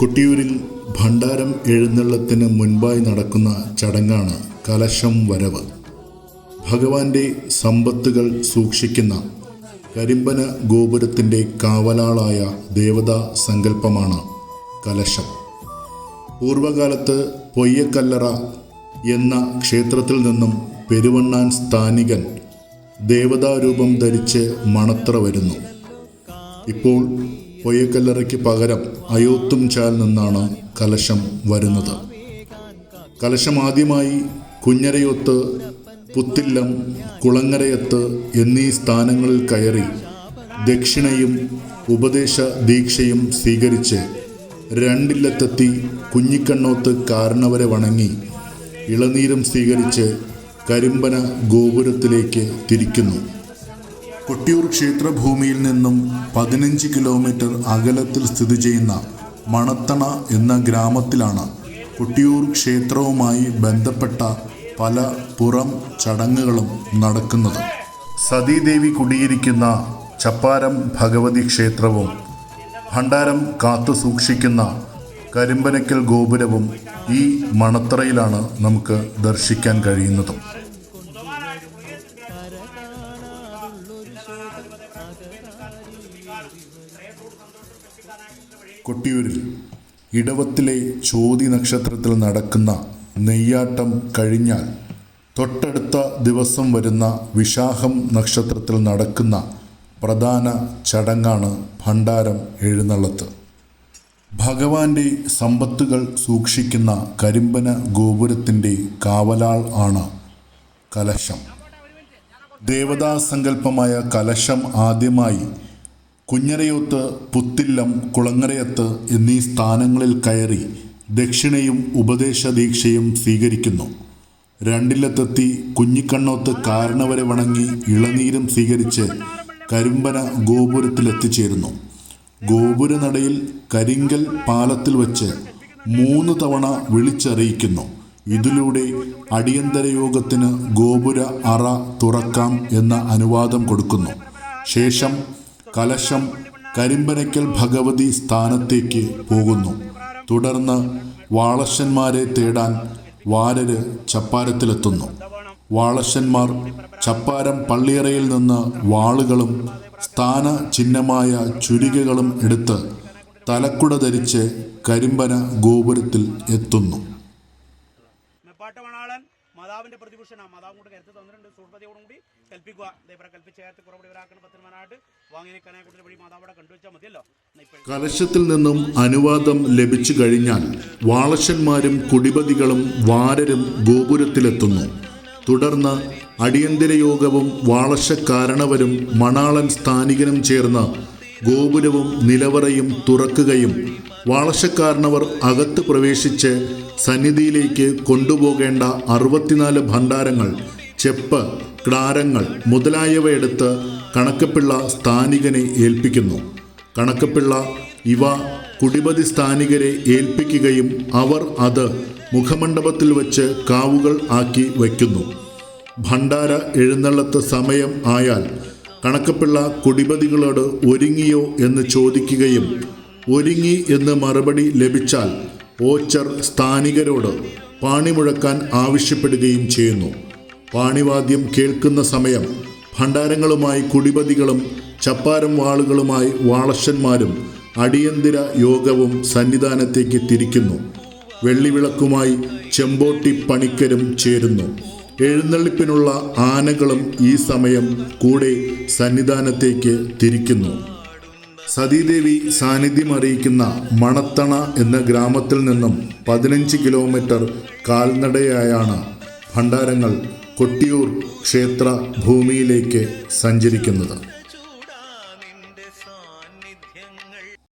കൊട്ടിയൂരിൽ ഭണ്ഡാരം എഴുന്നള്ളത്തിന് മുൻപായി നടക്കുന്ന ചടങ്ങാണ് കലശം വരവ്. ഭഗവാന്റെ സമ്പത്തുകൾ സൂക്ഷിക്കുന്ന കരിമ്പന ഗോപുരത്തിന്റെ കാവലാളായ ദേവതാ സങ്കല്പമാണ് കലശം. പൂർവകാലത്ത് പൊയ്യക്കല്ലറ എന്ന ക്ഷേത്രത്തിൽ നിന്നും പെരുവണ്ണാൻ സ്ഥാനികൻ ദേവതാരൂപം ധരിച്ച് മണത്ര വരുന്നു. ഇപ്പോൾ പൊയ്യക്കല്ലറയ്ക്ക് പകരം അയോത്തും ചാൽ നിന്നാണ് കലശം വരുന്നത്. കലശം ആദ്യമായി കുഞ്ഞരയൊത്ത് പുത്തില്ലം കുളങ്ങരയത്ത് എന്നീ സ്ഥാനങ്ങളിൽ കയറി ദക്ഷിണയും ഉപദേശ ദീക്ഷയും സ്വീകരിച്ച് രണ്ടില്ലത്തെത്തി കുഞ്ഞിക്കണ്ണോത്ത് കാരണവരെ വണങ്ങി ഇളനീരം സ്വീകരിച്ച് കരിമ്പന ഗോപുരത്തിലേക്ക് തിരിക്കുന്നു. കൊട്ടിയൂർ ക്ഷേത്രഭൂമിയിൽ നിന്നും പതിനഞ്ച് കിലോമീറ്റർ അകലത്തിൽ സ്ഥിതി ചെയ്യുന്ന മണത്തണ എന്ന ഗ്രാമത്തിലാണ് കൊട്ടിയൂർ ക്ഷേത്രവുമായി ബന്ധപ്പെട്ട പല പുറം ചടങ്ങുകളും നടക്കുന്നത്. സതീദേവി കുടിയിരിക്കുന്ന ചപ്പാരം ഭഗവതി ക്ഷേത്രവും ഭണ്ഡാരം കാത്തു സൂക്ഷിക്കുന്ന കരിമ്പനക്കൽ ഗോപുരവും ഈ മണത്തറയിലാണ് നമുക്ക് ദർശിക്കാൻ കഴിയുന്നതും. കൊട്ടിയൂരിൽ ഇടവത്തിലെ ചോതി നക്ഷത്രത്തിൽ നടക്കുന്ന നെയ്യാട്ടം കഴിഞ്ഞാൽ തൊട്ടടുത്ത ദിവസം വരുന്ന വിശാഖം നക്ഷത്രത്തിൽ നടക്കുന്ന പ്രധാന ചടങ്ങാണ് ഭണ്ഡാരം എഴുന്നള്ളത്ത്. ഭഗവാന്റെ സമ്പത്തുകൾ സൂക്ഷിക്കുന്ന കരിമ്പന ഗോപുരത്തിന്റെ കാവലാൾ ആണ് കലശം. ദേവതാസങ്കല്പമായ കലശം ആദ്യമായി കുഞ്ഞരയോത്ത് പുത്തില്ലം കുളങ്ങരയത്ത് എന്നീ സ്ഥാനങ്ങളിൽ കയറി ദക്ഷിണയും ഉപദേശദീക്ഷയും സ്വീകരിക്കുന്നു. രണ്ടിലത്തെത്തി കുഞ്ഞിക്കണ്ണോത്ത് കാരണവരെ വണങ്ങി ഇളനീരും സ്വീകരിച്ച് കരിമ്പന ഗോപുരത്തിലെത്തിച്ചേരുന്നു. ഗോപുരനടയിൽ കരിങ്കൽ പാലത്തിൽ വച്ച് മൂന്ന് തവണ വിളിച്ചറിയിക്കുന്നു. ഇതിലൂടെ അടിയന്തര യോഗത്തിന് ഗോപുര അറ തുറക്കാം എന്ന അനുവാദം കൊടുക്കുന്നു. ശേഷം കലശം കരിമ്പനയ്ക്കൽ ഭഗവതി സ്ഥാനത്തേക്ക് പോകുന്നു. തുടർന്ന് വാളശന്മാരെ തേടാൻ വാരര് ചപ്പാരത്തിലെത്തുന്നു. വാളശന്മാർ ചപ്പാരം പള്ളിയറയിൽ നിന്ന് വാളുകളും സ്ഥാന ചിഹ്നമായ ചുരികകളും എടുത്ത് തലക്കുട ധരിച്ച് കരിമ്പന ഗോപുരത്തിൽ എത്തുന്നു. മെപ്പാട്ട് മണാളൻ മാതാവിന്റെ പ്രതിപുരുഷനാണ് മാതാവും കൂടെ കരുത്ത് തന്നിട്ടുണ്ട്. സുഹൃത്തതയോടും കൂടി കൽപ്പിക്കുക. ഇവരെ കൽപ്പിച്ച് ചേർത്ത് കുറവുകൂടി ഇവരാക്കുന്ന പത്തിരമാനായിട്ട് വാങ്ങിയ കനെ കൊടുത്ത വഴി മാതാവിടെ കണ്ടുവച്ചാൽ മതിയല്ലോ കലശത്തിൽ നിന്നും അനുവാദം ലഭിച്ചു കഴിഞ്ഞാൽ വാളശന്മാരും കുടിപതികളും വാരരും ഗോപുരത്തിലെത്തുന്നു. തുടർന്ന് അടിയന്തര യോഗവും വാളശക്കാരണവരും മണാളൻ സ്ഥാനികനും ചേർന്ന് ഗോപുരവും നിലവറയും തുറക്കുകയും വാളശക്കാരണവർ അകത്ത് പ്രവേശിച്ച് സന്നിധിയിലേക്ക് കൊണ്ടുപോകേണ്ട അറുപത്തിനാല് ഭണ്ഡാരങ്ങൾ ചെപ്പ് ക്ടാരങ്ങൾ മുതലായവയെടുത്ത് കണക്കപ്പിള്ള സ്ഥാനികനെ ഏൽപ്പിക്കുന്നു. കണക്കപ്പിള്ള ഇവ കുടിപതി സ്ഥാനികരെ ഏൽപ്പിക്കുകയും അവർ അത് മുഖമണ്ഡപത്തിൽ വച്ച് കാവുകൾ ആക്കി വയ്ക്കുന്നു. ഭണ്ഡാര എഴുന്നള്ളത്ത് സമയം ആയാൽ കണക്കപ്പിള്ള കുടിപതികളോട് ഒരുങ്ങിയോ എന്ന് ചോദിക്കുകയും ഒരുങ്ങി എന്ന് മറുപടി ലഭിച്ചാൽ ഓച്ചർ സ്ഥാനികരോട് പാണിമുഴക്കാൻ ആവശ്യപ്പെടുകയും ചെയ്യുന്നു. പാണിവാദ്യം കേൾക്കുന്ന സമയം ഭണ്ഡാരങ്ങളുമായി കുടിപതികളും ചപ്പാരം വാളുകളുമായി വാളശന്മാരും അടിയന്തര യോഗവും സന്നിധാനത്തേക്ക് തിരിക്കുന്നു. വെള്ളിവിളക്കുമായി ചെമ്പോട്ടി പണിക്കരും ചേരുന്നു. എഴുന്നള്ളിപ്പിനുള്ള ആനകളും ഈ സമയം കൂടെ സന്നിധാനത്തേക്ക് തിരിക്കുന്നു. സതീദേവി സാന്നിധ്യം അറിയിക്കുന്ന മണത്തണ എന്ന ഗ്രാമത്തിൽ നിന്നും പതിനഞ്ച് കിലോമീറ്റർ കാൽനടയായാണ് ഭണ്ഡാരങ്ങൾ കൊട്ടിയൂർ ക്ഷേത്ര ഭൂമിയിലേക്ക് സഞ്ചരിക്കുന്നത്.